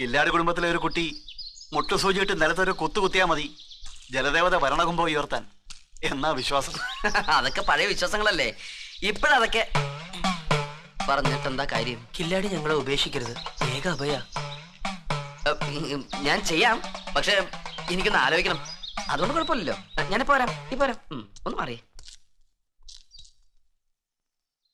കില്ലാട് കുടുംബത്തിലെ ഒരു കുട്ടി മുട്ടുസൂചിയിട്ട് നിലത്തൊരു കുത്തുകുത്തിയാ മതി. ജലദേവത ഭരണകുംഭം ഉയർത്താൻ. എന്നാ വിശ്വാസം? അതൊക്കെ പഴയ വിശ്വാസങ്ങളല്ലേ. ഇപ്പോഴതൊക്കെ പറഞ്ഞിട്ട് എന്താ കാര്യം? കില്ലാടി ഞങ്ങളെ ഉപേക്ഷിക്കരുത്. ഏക അഭയ. ഞാൻ ചെയ്യാം. പക്ഷെ എനിക്കൊന്ന് ആലോചിക്കണം. അതുകൊണ്ട് കുഴപ്പമില്ലല്ലോ. ഞാനിപ്പോ വരാം. ഇപ്പൊ വരാം ഒന്ന് മാറിയേ.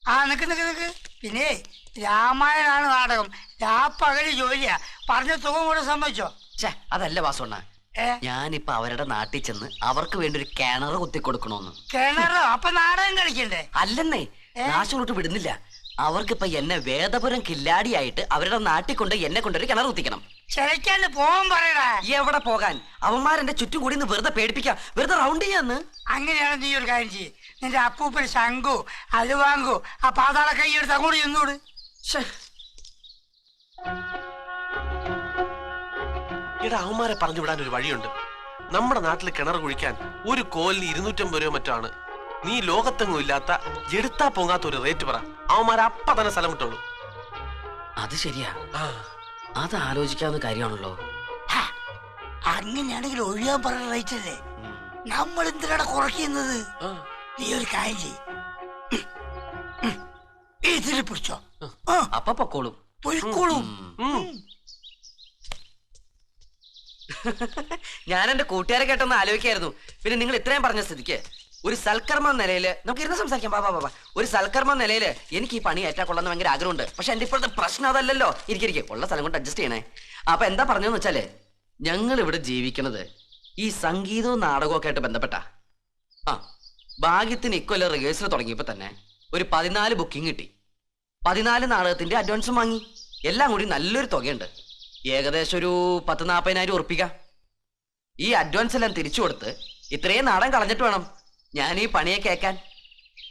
ആ നിക്ക് നിക്ക് നിക്ക്. പിന്നെ രാമായണാണ് നാടകം. രാപ്പകൽ ജോലിയാ. പറഞ്ഞ തുക കൂടെ സമ്മതിച്ചോ? ഛേ അതല്ല വാസുണ്ണ. ഏ? ഞാനിപ്പോ അവരുടെ നാട്ടിൽ ചെന്ന് അവർക്ക് വേണ്ടി ഒരു കിണർ കുത്തി കൊടുക്കണോന്ന് കിണറോ? അപ്പൊ നാടകം കളിക്കണ്ടേ? അല്ലെന്നേ നാശോട്ട് വിടുന്നില്ല. അവർക്കിപ്പോ എന്നെ വേദപുരം കില്ലാടിയായിട്ട് അവരുടെ നാട്ടിൽ കൊണ്ട് എന്നെ കൊണ്ടൊരു കിണർ കുത്തിക്കണം. ചിലക്കാണ്ട് പോവാൻ പറയടാ. എവിടെ പോകാൻ? അവന്മാരെന്റെ ചുറ്റും കൂടി നിന്ന് വെറുതെ പേടിപ്പിക്കാം. വെറുതെ റൗണ്ട് ചെയ്യാന്ന്. അങ്ങനെയാണ് നീ ഒരു കാര്യം ചെയ്യ്. നിന്റെ അപ്പൂപ്പൻ ശങ്കു അലുവാങ്കു ആ പാതാള കൈ എടുത്ത് അങ്ങോട്ട് ചെന്നോട്. എടാ അവന്മാരെ പറഞ്ഞു വിടാൻ ഒരു വഴിയുണ്ട്. നമ്മുടെ നാട്ടിൽ കിണർ കുഴിക്കാൻ ഒരു കോലിന് ഇരുന്നൂറ്റമ്പത് രൂപ മറ്റാണ്. നീ ലോകത്തെങ്ങും ഇല്ലാത്ത എടുത്താ പൊങ്ങാത്ത ഒരു റേറ്റ് പറ. അവന്മാരെ അപ്പ തന്നെ സ്ഥലം വിട്ടോളൂ. അത് ശരിയാ. ആ. അത് ആലോചിക്കാവുന്ന കാര്യമാണല്ലോ. അങ്ങനെയാണെങ്കിൽ ഒഴിയാൻ പറഞ്ഞ റേറ്റ് അല്ലേ. നമ്മൾ എന്തിനാണ് കുറയ്ക്കുന്നത്? ആ. നീ ഒരു കാര്യം ചെയ്യ്. ഉം, ഉം. ഇതിൽ പിടിച്ചോ. ആ അപ്പൊ പൊക്കോളും. പൊയ്ക്കോളും. ഞാൻ എന്റെ കൂട്ടുകാരെ കേട്ടൊന്ന് ആലോചിക്കായിരുന്നു. പിന്നെ നിങ്ങൾ ഇത്രയും പറഞ്ഞ സ്ഥിതിക്ക് ഒരു സൽക്കർമ്മ നിലയിൽ നമുക്ക് ഇരുന്ന് സംസാരിക്കാം ബാബാ ബാബാ ഒരു സൽക്കർമ്മ നിലയിൽ എനിക്ക് ഈ പണി ഏറ്റാ കൊള്ളാന്ന് ഭയങ്കര ആഗ്രഹമുണ്ട്. പക്ഷെ എന്റെ ഇപ്പോഴത്തെ പ്രശ്നം അതല്ലല്ലോ. ഇരിക്കിരിക്കെ ഉള്ള സ്ഥലം കൊണ്ട് അഡ്ജസ്റ്റ് ചെയ്യണേ. അപ്പൊ എന്താ പറഞ്ഞെന്ന് വെച്ചാലേ ഞങ്ങൾ ഇവിടെ ജീവിക്കുന്നത് ഈ സംഗീതവും നാടകവും ഒക്കെ ആയിട്ട് ബന്ധപ്പെട്ട. ആ ഭാഗ്യത്തിന് ഇക്കൊല്ലം റിഹേഴ്സൽ തുടങ്ങിയപ്പോ തന്നെ ഒരു പതിനാല് ബുക്കിംഗ് കിട്ടി. പതിനാല് നാടകത്തിന്റെ അഡ്വാൻസും വാങ്ങി. എല്ലാം കൂടി നല്ലൊരു തുകയുണ്ട്. ഏകദേശം ഒരു പത്ത് നാൽപ്പതിനായിരം ഉറപ്പിക്കാം. ഈ അഡ്വാൻസ് എല്ലാം തിരിച്ചു കൊടുത്ത് ഇത്രയും നാടൻ കളഞ്ഞിട്ട് വേണം ഞാൻ ഈ പണിയെ കേൾക്കാൻ.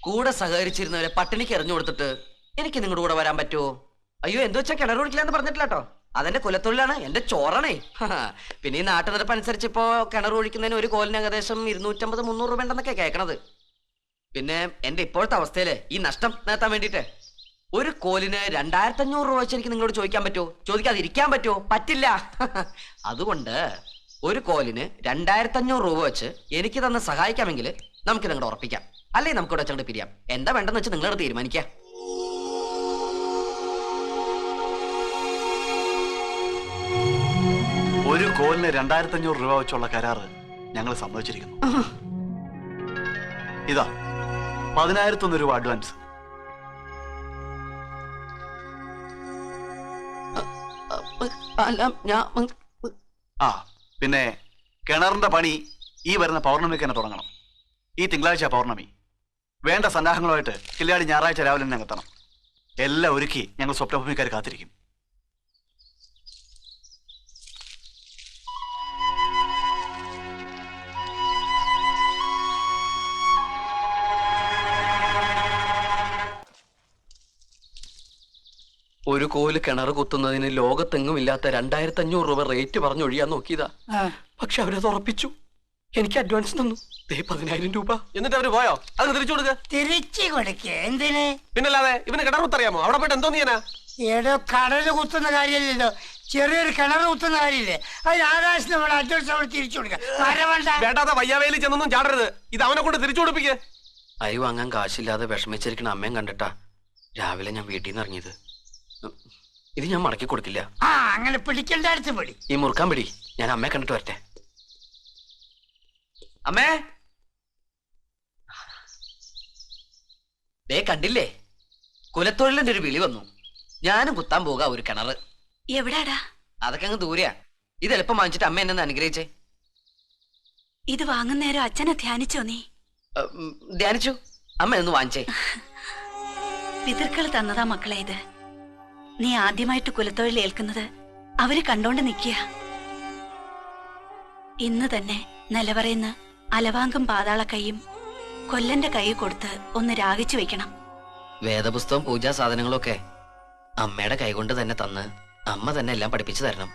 കൂടെ സഹകരിച്ചിരുന്നവരെ പട്ടിണിക്ക് എറിഞ്ഞു കൊടുത്തിട്ട് എനിക്ക് നിങ്ങളുടെ കൂടെ വരാൻ പറ്റുമോ? അയ്യോ എന്തു വെച്ചാൽ കിണർ കുടിക്കില്ലെന്ന് പറഞ്ഞിട്ടില്ല കേട്ടോ. അതെന്റെ കുലത്തൊഴിലാണ് എന്റെ ചോറണേ. പിന്നെ ഈ നാട്ടുനിരപ്പ് അനുസരിച്ച് ഇപ്പോ കിണർ ഒഴിക്കുന്നതിന് ഒരു കോലിന് ഏകദേശം ഇരുന്നൂറ്റമ്പത് മുന്നൂറ് രൂപ ഉണ്ടെന്നൊക്കെ കേൾക്കണത്. പിന്നെ എന്റെ ഇപ്പോഴത്തെ അവസ്ഥയിൽ ഈ നഷ്ടം നേത്താൻ വേണ്ടിട്ട് ഒരു കോലിന് രണ്ടായിരത്തി അഞ്ഞൂറ് രൂപ വെച്ച് എനിക്ക് നിങ്ങളോട് ചോദിക്കാൻ പറ്റുമോ? ചോദിക്കാതെ ഇരിക്കാൻ പറ്റുമോ? പറ്റില്ല. അതുകൊണ്ട് ഒരു കോലിന് രണ്ടായിരത്തി അഞ്ഞൂറ് രൂപ വെച്ച് എനിക്ക് തന്നെ സഹായിക്കാമെങ്കിൽ നമുക്ക് നിങ്ങളുടെ ഉറപ്പിക്കാം. അല്ലെ നമുക്ക് ഇവിടെ വെച്ചങ്ങോട്ട് പിരിയാം. എന്താ വേണ്ടെന്ന് വെച്ച് നിങ്ങളോട് തീരുമാനിക്കാം. ഒരു കോലിന് രണ്ടായിരത്തി അഞ്ഞൂറ് രൂപ വെച്ചുള്ള കരാറ് ഞങ്ങൾ സമ്മതിച്ചിരിക്കുന്നു. ഇതാ. പതിനായിരത്തൊന്ന് രൂപ അഡ്വാൻസ്. ആ പിന്നെ കിണറിന്റെ പണി ഈ വരുന്ന പൗർണമിക്ക് തന്നെ തുടങ്ങണം. ഈ തിങ്കളാഴ്ച പൗർണമി. വേണ്ട സന്നാഹങ്ങളുമായിട്ട് കില്ലാടി ഞായറാഴ്ച രാവിലെ തന്നെ എത്തണം. എല്ലാം ഒരുക്കി ഞങ്ങൾ സ്വപ്നഭൂമിക്കാർ കാത്തിരിക്കും. ഒരു കോൽ കിണർ കുത്തുന്നതിന് ലോകത്തെങ്ങും ഇല്ലാത്ത രണ്ടായിരത്തി അഞ്ഞൂറ് രൂപ റേറ്റ് പറഞ്ഞൊഴിയാൻ നോക്കിയതാ. പക്ഷെ അവരത് ഉറപ്പിച്ചു. എനിക്ക് അഡ്വാൻസ് തന്നു. ദേ പതിനായിരം രൂപ. എന്നിട്ട് അവർ പോയോ? അത് തിരിച്ചു കൊടുക്ക. തിരിച്ചു കൊടുക്കേ. എന്തിന്? പിന്നല്ലാതെ ഇവന് കിണർ കുത്തറിയാമോ? അവിടെ പോയിട്ട് എന്തോ നീനാ ഏടോ കടൽ കുത്തുന്ന കാര്യമില്ലല്ലോ. ചെറിയൊരു കിണർ കുത്തുന്ന കാര്യമില്ലേ? അത് ആകാശം നമ്മൾ അഡ്വാൻസ് അവിടെ തിരിച്ചു കൊടുക്കാം. വേണ്ടാതെ വയ്യാവേലി ചെന്നൊന്നും ചാടരുത്. ഇത് അവനെ കൊണ്ട് തിരിച്ചു കൊടുപ്പിക്കേ. അരി വാങ്ങാൻ കാശില്ലാതെ വിഷമിച്ചിരിക്കണ അമ്മയും കണ്ടിട്ടാ രാവിലെ ഞാൻ വീട്ടിൽ നിന്ന് ഇറങ്ങിയത്. ഇത് ഞാൻ മടക്കി കൊടുക്കില്ല. ആ അങ്ങനെ പിടിക്കണ്ട അടുത്ത് പിടി ഈ മുറുക്കാൻ പിടി. ഞാൻ അമ്മയെ കണ്ടിട്ട് വരട്ടെ. അമ്മേ. ദേ കണ്ടില്ലേ? കുലത്തൊഴിലിന്റെ ഒരു വിളി വന്നു. ഞാനും കുത്താൻ പോക ഒരു കിണറ്. എവിടാടാ? അതൊക്കെ അങ്ങ് ദൂരെയാ. ഇത് എളുപ്പം വാങ്ങിച്ചിട്ട് അമ്മ എന്നെ അനുഗ്രഹിച്ചേ. ഇത് വാങ്ങുന്നേരം അച്ഛനെ ധ്യാനിച്ചോ നീ? ധ്യാനിച്ചു. അമ്മ എന്ന് വാങ്ങിച്ചേ. പിതൃക്കൾ തന്നതാ മക്കളെ ഇത്. നീ ആദ്യമായിട്ട് കുലത്തൊഴിൽ ഏൽക്കുന്നത് അവർ കണ്ടോണ്ട് നിക്കുക ഇന്ന് തന്നെ നിലവറയുന്ന അലവാങ്കം പാതാള കൈയും കൊല്ലന്റെ കൈ കൊടുത്ത് ഒന്ന് രാഗിച്ചു വെക്കണം. വേദപുസ്തകം പൂജാ സാധനങ്ങളൊക്കെ അമ്മയുടെ കൈകൊണ്ട് തന്നെ തന്ന് അമ്മ തന്നെ എല്ലാം പഠിപ്പിച്ചു തരണം.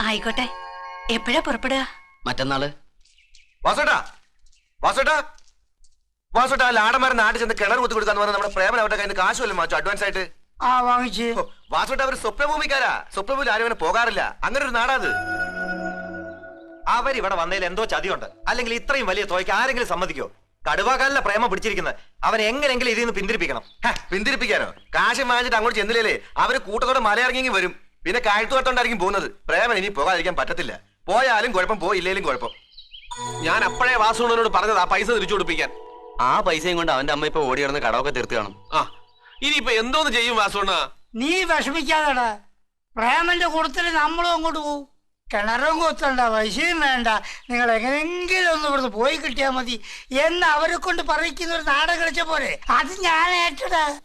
ആയിക്കോട്ടെ. എപ്പോഴാ പുറപ്പെടുക? മറ്റന്നാൾ. വാസോട്ടാ വാസുട്ടാ വാസുട്ടാ ലാടന്മാരെ നാട്ടിൽ ചെന്ന് കിണർ കുത്തി കൊടുക്കാന്ന് പറഞ്ഞാൽ നമ്മുടെ പ്രേമൻ അവരുടെ കയ്യിൽ നിന്ന് കാശ് വല്ലതും വാങ്ങിച്ചു അഡ്വാൻസ് ആയിട്ട്? ആ വാങ്ങിച്ച്. വാസുട്ട അവർ സ്വപ്നഭൂമിക്കാരാ. സ്വപ്നഭൂമിയിൽ ആരും അങ്ങനെ പോകാറില്ല. അങ്ങനെ ഒരു നാടാത്. അവരിവിടെ വന്നതിൽ എന്തോ ചതിയുണ്ട്. അല്ലെങ്കിൽ ഇത്രയും വലിയ തുകയ്ക്ക് ആരെങ്കിലും സമ്മതിക്കോ? കടുവാക്കാലിലെ പ്രേമം പിടിച്ചിരിക്കുന്നത്. അവൻ എങ്ങനെയെങ്കിലും ഇതിൽ നിന്ന് പിന്തിരിപ്പിക്കണം. പിന്തിരിപ്പിക്കാനോ? കാശ് വാങ്ങിച്ചിട്ട് അങ്ങോട്ട് ചെന്നില്ലേ അവർ കൂട്ടത്തോടെ മലയിറങ്ങി വരും. പിന്നെ കാഴ്ത്തുകൊണ്ടോണ്ടായിരിക്കും പോകുന്നത്. പ്രേമൻ ഇനി പോകാതിരിക്കാൻ പറ്റത്തില്ല. പോയാലും കുഴപ്പം പോയില്ലേലും കുഴപ്പം. ഞാൻ അപ്പോഴേ വാസുണ്ണനോട് പറഞ്ഞത് ആ പൈസ തിരിച്ചു കൊടുപ്പിക്കാൻ. ആ പൈസയും കൊണ്ട് അവന്റെ അമ്മ ഇപ്പൊ ഓടി കിടന്ന് കടമൊക്കെ തീർത്ത് കാണും. ആ ഇനിയിപ്പൊ എന്തോന്ന് ചെയ്യും വാസുണ്ണ നീ വിഷമിക്കാതെടാ. പ്രേമന്റെ കൂട്ടത്തിൽ നമ്മളും അങ്ങോട്ട് പോവും. കിണറും കൊത്തണ്ട പൈസയും വേണ്ട. നിങ്ങൾ എങ്ങനെങ്കിലും ഒന്ന് ഇവിടുന്ന് പോയി കിട്ടിയാൽ മതി. എന്ന് അവരെ കൊണ്ട് പറയിക്കുന്ന ഒരു നാടകം കളിച്ച പോലെ അത് ഞാൻ ഏറ്റടാ.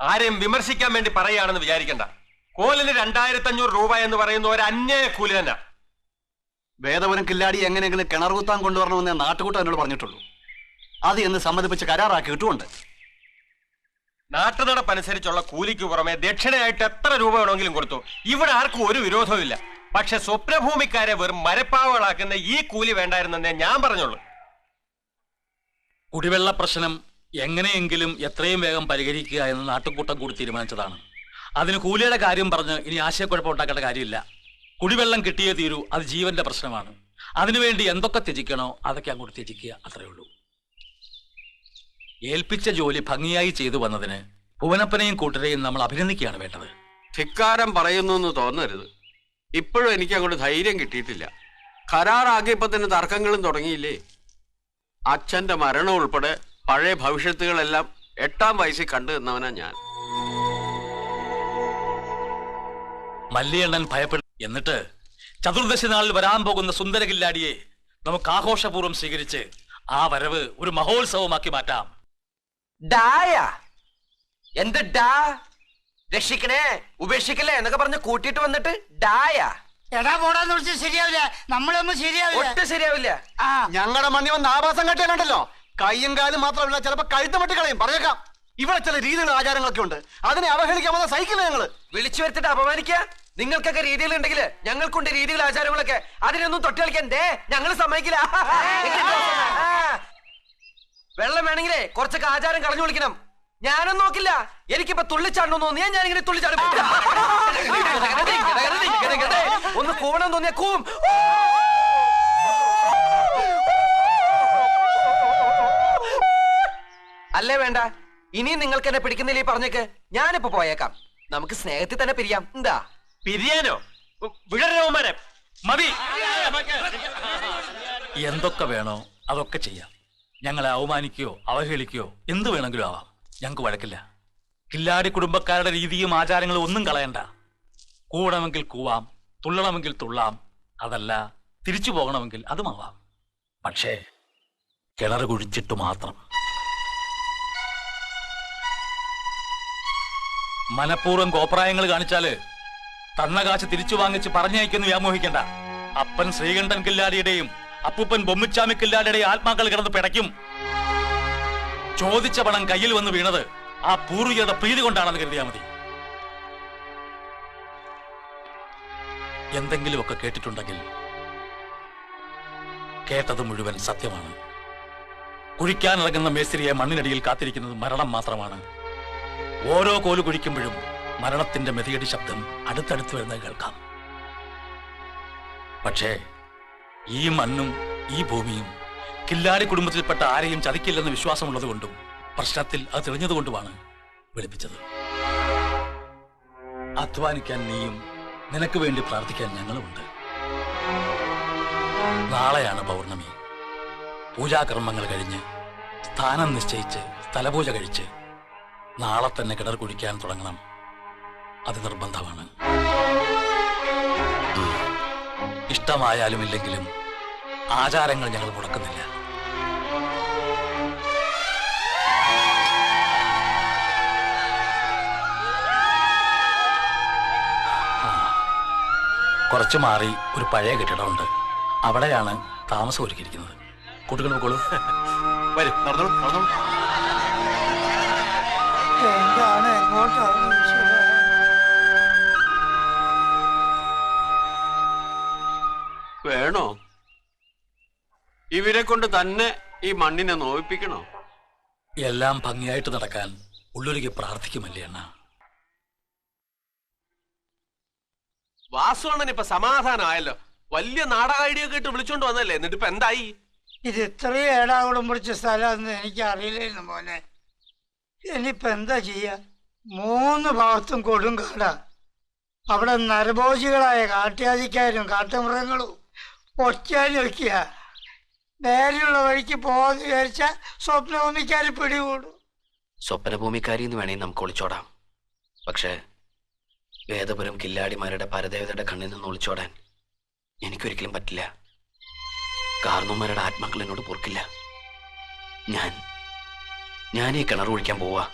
ആരെയും വിമർശിക്കാൻ വേണ്ടി പറയുകയാണെന്ന് വിചാരിക്കണ്ട. കോലിന് രണ്ടായിരത്തി അഞ്ഞൂറ് രൂപ എന്ന് പറയുന്ന ഒരു അന്യായ കൂലി തന്നെ. വേദപുരം കില്ലാടി എങ്ങനെയെങ്കിലും കിണർ കുത്താൻ കൊണ്ടുവരണമെന്ന് ഞാൻ നാട്ടുകൂട്ടം എന്നോട് പറഞ്ഞിട്ടുള്ളൂ. അത് എന്ന് സമ്മതിപ്പിച്ച് കരാറാക്കി കിട്ടുമുണ്ട് നാട്ടുനടപ്പനുസരിച്ചുള്ള കൂലിക്ക് പുറമെ ദക്ഷിണയായിട്ട് എത്ര രൂപ വേണമെങ്കിലും കൊടുത്തു. ഇവിടെ ആർക്കും ഒരു വിരോധവും ഇല്ല. പക്ഷെ സ്വപ്നഭൂമിക്കാരെ വെറും മരപ്പാവകളാക്കുന്ന ഈ കൂലി വേണ്ടായിരുന്നെന്നേ ഞാൻ പറഞ്ഞുള്ളൂ. കുടിവെള്ള പ്രശ്നം എങ്ങനെയെങ്കിലും എത്രയും വേഗം പരിഹരിക്കുക എന്ന് നാട്ടുകൂട്ടം കൂടി തീരുമാനിച്ചതാണ്. അതിന് കൂലിയുടെ കാര്യം പറഞ്ഞ് ഇനി ആശയക്കുഴപ്പം ഉണ്ടാക്കേണ്ട കാര്യമില്ല. കുടിവെള്ളം കിട്ടിയേ തീരൂ അത് ജീവന്റെ പ്രശ്നമാണ്. അതിനുവേണ്ടി എന്തൊക്കെ ത്യജിക്കണോ അതൊക്കെ അങ്ങോട്ട് ത്യജിക്കുക അത്രയേ ഉള്ളൂ. ഏൽപ്പിച്ച ജോലി ഭംഗിയായി ചെയ്തു വന്നതിന് ഭുവനപ്പനെയും കൂട്ടരെയും നമ്മൾ അഭിനന്ദിക്കുകയാണ് വേണ്ടത്. ധിക്കാരം പറയുന്നു എന്ന് തോന്നരുത്. ഇപ്പോഴും എനിക്ക് അങ്ങോട്ട് ധൈര്യം കിട്ടിയിട്ടില്ല. കരാറാകിയപ്പോ തന്നെ തർക്കങ്ങളും തുടങ്ങിയില്ലേ? അച്ഛന്റെ മരണം ഉൾപ്പെടെ പഴയ ഭവിഷ്യത്തുകളെല്ലാം എട്ടാം വയസ്സിൽ കണ്ടു നിന്നവനാ ഞാൻ. മല്ലിയണ്ണൻ ഭയപ്പെടും എന്നിട്ട് ചതുർദശി നാളിൽ വരാൻ പോകുന്ന സുന്ദര കില്ലാടിയെ നമുക്ക് ആഘോഷപൂർവം സ്വീകരിച്ച് ആ വരവ് ഒരു മഹോത്സവമാക്കി മാറ്റാം. ഡായ. എന്ത് ഡാ? രക്ഷിക്കണേ ഉപേക്ഷിക്കല്ലേ? എന്നൊക്കെ പറഞ്ഞ് കൂട്ടിട്ട് വന്നിട്ട് ഡായ. എടാ പോടാന്ന് വിളിച്ചാൽ ശരിയാവില്ല. നമ്മളൊന്നും ശരിയാവില്ല. ഒട്ടും ശരിയാവില്ല. ആ. ഞങ്ങളുടെ മണ്ണി വന്ന് ആഭാസം കെട്ടിയാലുണ്ടല്ലോ കയ്യും കാലും മാത്രമല്ല ചിലപ്പോ കഴുത്ത് വെട്ടി കളയും പറഞ്ഞേക്കാം ഇവിടെ ചില രീതികളും ആചാരങ്ങളൊക്കെ ഉണ്ട്. അതിനെ അവഹേളിക്കാൻ വന്ന സഹിക്കില്ല ഞങ്ങൾ. വിളിച്ചു വരുത്തിട്ട് അപമാനിക്ക? നിങ്ങൾക്കൊക്കെ രീതികൾ ഉണ്ടെങ്കിൽ ഞങ്ങൾക്കുണ്ട് രീതികൾ ആചാരങ്ങളൊക്കെ. അതിനൊന്നും തൊട്ടി കളിക്കാൻ ദേ ഞങ്ങൾ സമ്മതിക്കില്ല. വെള്ളം വേണമെങ്കിലേ കുറച്ചൊക്കെ ആചാരം കളഞ്ഞു വിളിക്കണം. ഞാനും നോക്കില്ല. എനിക്കിപ്പോ തുള്ളിച്ചാടണം തോന്നിയാ ഞാൻ ഇങ്ങനെ തുള്ളിച്ചാടും. ഒന്ന് കൂവണം തോന്നിയാ കൂവും. അല്ലേ വേണ്ട. ഇനിയും നിങ്ങൾക്ക് എന്നെ പിടിക്കുന്നില്ല ഈ പറഞ്ഞേക്ക്. ഞാനിപ്പോ പോയേക്കാം. നമുക്ക് സ്നേഹത്തിൽ തന്നെ പിരിയാം. എന്താ? പിരിയാനോ? വിടരവന്മാരെ മതി. എന്തൊക്കെ വേണോ അതൊക്കെ ചെയ്യാം. ഞങ്ങളെ അവമാനിക്കുകയോ അവഹേളിക്കുകയോ എന്ത് വേണമെങ്കിലും ആവാം. ഞങ്ങൾക്ക് വഴക്കില്ല. കില്ലാടി കുടുംബക്കാരുടെ രീതിയും ആചാരങ്ങളും ഒന്നും കളയണ്ട. കൂടണമെങ്കിൽ കൂവാം തുള്ളണമെങ്കിൽ തുള്ളാം അതല്ല തിരിച്ചു പോകണമെങ്കിൽ അതുമാവാം. പക്ഷേ കിണർ കുഴിച്ചിട്ട് മാത്രം. മനഃപൂർവം കോപ്രായങ്ങൾ കാണിച്ചാൽ തണ്ണകാശ് തിരിച്ചു വാങ്ങിച്ച് പറഞ്ഞയക്കുന്നു വ്യാമോഹിക്കണ്ട. അപ്പൻ ശ്രീകണ്ഠൻ കില്ലാടിയുടെയും അപ്പൂപ്പൻ ബൊമ്മിച്ചാമിക്കില്ലാടെ ആത്മാക്കൾ കിടന്ന് പിടയ്ക്കും. ചോദിച്ച പണം കയ്യിൽ വന്ന് വീണത് ആ പൂർവികരുടെ പ്രീതി കൊണ്ടാണെന്ന് കരുതിയാൽ മതി. എന്തെങ്കിലുമൊക്കെ കേട്ടിട്ടുണ്ടെങ്കിൽ കേട്ടത് മുഴുവൻ സത്യമാണ്. കുഴിക്കാനിറങ്ങുന്ന മേസ്ത്രിയെ മണ്ണിനടിയിൽ കാത്തിരിക്കുന്നത് മരണം മാത്രമാണ്. ഓരോ കോൽ കുഴിക്കുമ്പോഴും മരണത്തിന്റെ മെതിയടി ശബ്ദം അടുത്തടുത്ത് വരുന്നത് കേൾക്കാം. പക്ഷേ ഈ മണ്ണും ഈ ഭൂമിയും കില്ലാരി കുടുംബത്തിൽപ്പെട്ട ആരെയും ചതിക്കില്ലെന്ന് വിശ്വാസമുള്ളത് കൊണ്ടും പ്രശ്നത്തിൽ അത് തെളിഞ്ഞതുകൊണ്ടുമാണ് വിളിപ്പിച്ചത്. അധ്വാനിക്കാൻ നീയും നിനക്ക് വേണ്ടി പ്രാർത്ഥിക്കാൻ ഞങ്ങളുമുണ്ട്. നാളെയാണ് പൗർണമി. പൂജാകർമ്മങ്ങൾ കഴിഞ്ഞ് സ്ഥാനം നിശ്ചയിച്ച് സ്ഥലപൂജ കഴിച്ച് നാളെ തന്നെ കിണർ കുഴിക്കാൻ തുടങ്ങണം. അത് നിർബന്ധമാണ്. ഇഷ്ടമായാലും ഇല്ലെങ്കിലും ആചാരങ്ങൾ ഞങ്ങൾ മുടക്കുന്നില്ല. കുറച്ച് മാറി ഒരു പഴയ കെട്ടിടമുണ്ട്. അവിടെയാണ് താമസം ഒരുക്കിയിരിക്കുന്നത്. കുട്ടികൾ നോക്കോളൂ വരും നടന്നോളൂ നടന്നോളൂ. എന്താണ് എങ്ങോട്ടാണ് വേണോ? ഇവരെ കൊണ്ട് തന്നെ ഈ മണ്ണിനെ നോവിപ്പിക്കണോ? എല്ലാം ഭംഗിയായിട്ട് നടക്കാൻ ഉള്ളൊരുക്കി പ്രാർത്ഥിക്കുമല്ലേ അണ്ണ? വാസുവണ്ണൻ ഇപ്പൊ സമാധാനമായല്ലോ വലിയ നാടക ഐഡിയ കേട്ട് ഇട്ട് വിളിച്ചോണ്ട് വന്നല്ലേ? എന്നിട്ട് ഇപ്പൊ എന്തായി? ഇത് ഇത്രയും ഏടാകുളം പിടിച്ച സ്ഥലമാണെന്ന് എനിക്ക് അറിയില്ലായിരുന്നു മോനെ. ഇനിയിപ്പോ എന്താ ചെയ്യ? മൂന്ന് ഭാഗത്തും കൊടുങ്കാടാ. അവിടെ നരഭോജികളായ കാട്ടുജാതിക്കാരും കാട്ടുമൃഗങ്ങളും. ഒറ്റയൊക്കെയാ നേരെയുള്ള വഴിക്ക് പോകാന്ന് വിചാരിച്ച സ്വപ്നഭൂമിക്കാർ പിടികൂടും. സ്വപ്നഭൂമിക്കാരി എന്ന് വേണേ നമുക്ക് ഒളിച്ചോടാം. പക്ഷേ വേദപുരം കില്ലാടിമാരുടെ പരദേവതയുടെ കണ്ണിൽ നിന്ന് ഒളിച്ചോടാൻ എനിക്കൊരിക്കലും പറ്റില്ല. കാർന്നൂമാരുടെ ആത്മാക്കൾ എന്നോട് പൊറുക്കില്ല. ഞാൻ ഈ കിണർ ഒഴിക്കാൻ പോവാ.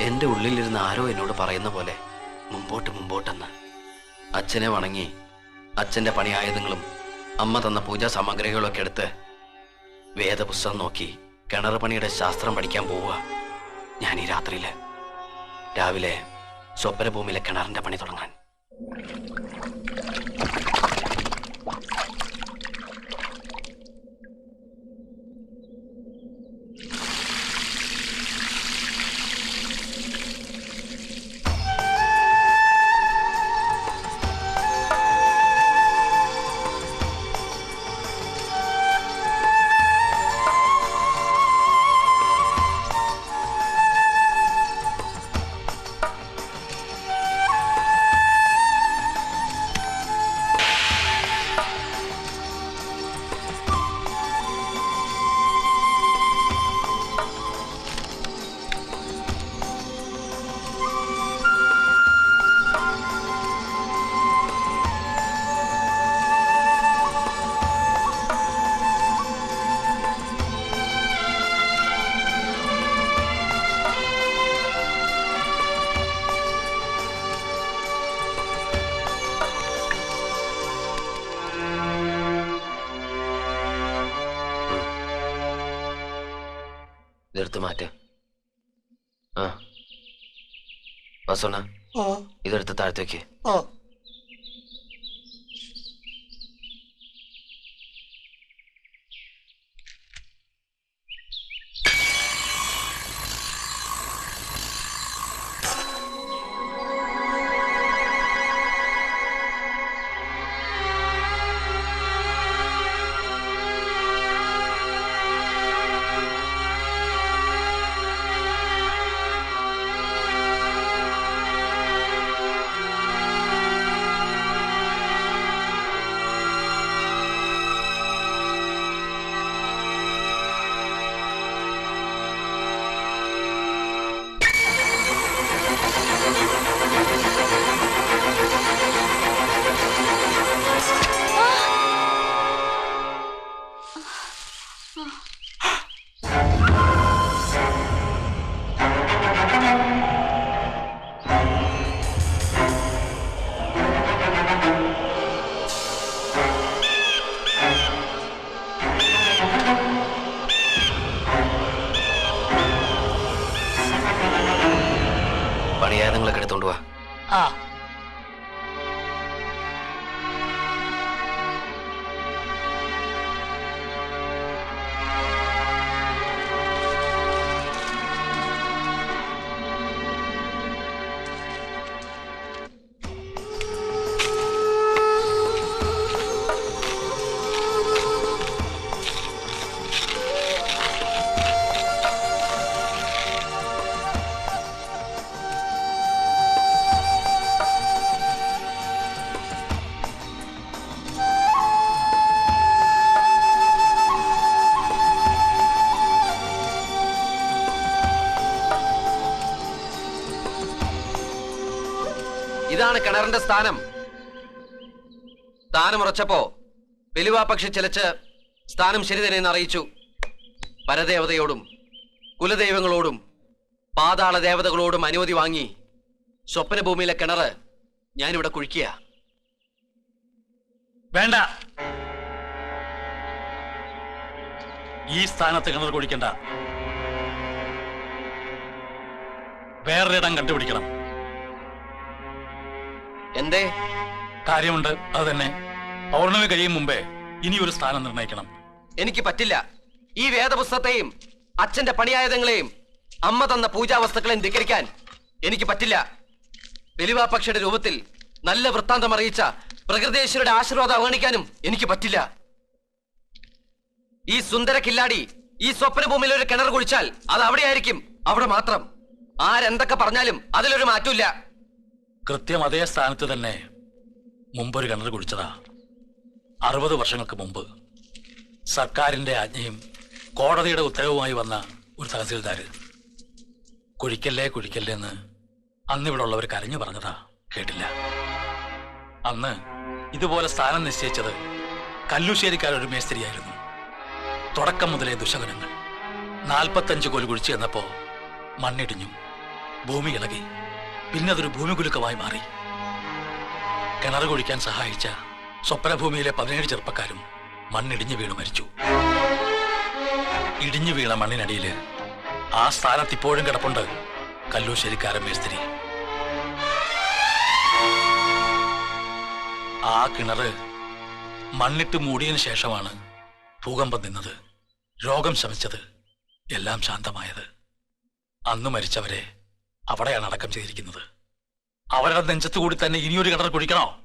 എന്റെ ഉള്ളിലിരുന്ന് ആരോ എന്നോട് പറയുന്ന പോലെ മുമ്പോട്ട് മുമ്പോട്ടെന്ന്. അച്ഛനെ വണങ്ങി അച്ഛന്റെ പണിയായുധങ്ങളും അമ്മ തന്ന പൂജാ സാമഗ്രികളൊക്കെ എടുത്ത് വേദപുസ്തകം നോക്കി കിണർ പണിയുടെ ശാസ്ത്രം പഠിക്കാൻ പോവുക. ഞാൻ ഈ രാത്രിയിൽ രാവിലെ സ്വപ്നഭൂമിയിലെ കിണറിന്റെ പണി തുടങ്ങാൻ. മാറ്റ്. ആ. വസുണ ഇതെടുത്ത് താഴ്ത്തേക്ക്. ഓ പണിയായുധങ്ങളൊക്കെ എടുത്തോണ്ട് വാ. കിണറിന്റെ സ്ഥാനം. സ്ഥാനം ഉറച്ചപ്പോ വെലുവാ പക്ഷി ചിലച്ച് സ്ഥാനം ശരി തന്നെയെന്ന് അറിയിച്ചു. പരദേവതയോടും കുലദൈവങ്ങളോടും പാതാള ദേവതകളോടും അനുമതി വാങ്ങി സ്വപ്നഭൂമിയിലെ കിണറ് ഞാനിവിടെ കുഴിക്കുക. വേണ്ട. ഈ സ്ഥാനത്ത് കിണർ കുഴിക്കണ്ട. വേറൊരിടം കണ്ടുപിടിക്കണം. എന്തേ? കാര്യമുണ്ട് അത് തന്നെ. പൗർണമി കഴിയും മുമ്പേ ഇനി ഒരു സ്ഥാനം നിർണയിക്കണം എനിക്ക് പറ്റില്ല. ഈ വേദപുസ്തകത്തെയും അച്ഛന്റെ പണിയായുധങ്ങളെയും അമ്മ തന്ന പൂജാവസ്തുക്കളെയും ധിക്കരിക്കാൻ എനിക്ക് പറ്റില്ല. വെലിവാപക്ഷയുടെ രൂപത്തിൽ നല്ല വൃത്താന്തം അറിയിച്ച പ്രകൃതേശ്വരുടെ ആശീർവാദം അവഗണിക്കാനും എനിക്ക് പറ്റില്ല. ഈ സുന്ദര കില്ലാടി ഈ സ്വപ്നഭൂമിയിൽ ഒരു കിണർ കുഴിച്ചാൽ അത് അവിടെയായിരിക്കും. അവിടെ മാത്രം. ആരെന്തൊക്കെ പറഞ്ഞാലും അതിലൊരു മാറ്റമില്ല. കൃത്യം അതേ സ്ഥാനത്ത് തന്നെ മുമ്പൊരു കിണർ കുടിച്ചതാ അറുപത് വർഷങ്ങൾക്ക് മുമ്പ് സർക്കാരിന്റെ ആജ്ഞയും കോടതിയുടെ ഉത്തരവുമായി വന്ന ഒരു തഹസീൽദാർ കുഴിക്കല്ലേ കുഴിക്കല്ലേ എന്ന് അന്നിവിടെ ഉള്ളവർ കരഞ്ഞു പറഞ്ഞതാ. കേട്ടില്ല. അന്ന് ഇതുപോലെ സ്ഥാനം നിശ്ചയിച്ചത് കല്ലുശ്ശേരിക്കാരൊരു മേസ്ത്രിയായിരുന്നു. തുടക്കം മുതലേ ദുശകനങ്ങൾ. നാൽപ്പത്തഞ്ച് കോൽ കുഴിച്ചു എന്നപ്പോൾ മണ്ണിടിഞ്ഞു ഭൂമി ഇളകി. പിന്നെ അതൊരു ഭൂമികുലുക്കമായി മാറി. കിണർ കുഴിക്കാൻ സഹായിച്ച സ്വപ്നഭൂമിയിലെ പതിനേഴ് ചെറുപ്പക്കാരും മണ്ണിടിഞ്ഞു വീണു മരിച്ചു. ഇടിഞ്ഞു വീണ മണ്ണിനടിയിൽ ആ സ്ഥാനത്ത് ഇപ്പോഴും കിടപ്പുണ്ട് കല്ലൂശ്ശേരിക്കാരൻ മേസ്ത്രി. ആ കിണറ് മണ്ണിട്ട് മൂടിയതിനു ശേഷമാണ് ഭൂകമ്പം നിന്നത്. രോഗം ശമിച്ചത് എല്ലാം ശാന്തമായത്. അന്ന് മരിച്ചവരെ അവിടെയാണ് അടക്കം ചെയ്തിരിക്കുന്നത്. അവരുടെ നെഞ്ചത്തുകൂടി തന്നെ ഇനിയൊരു കിണർ കുഴിക്കണോ?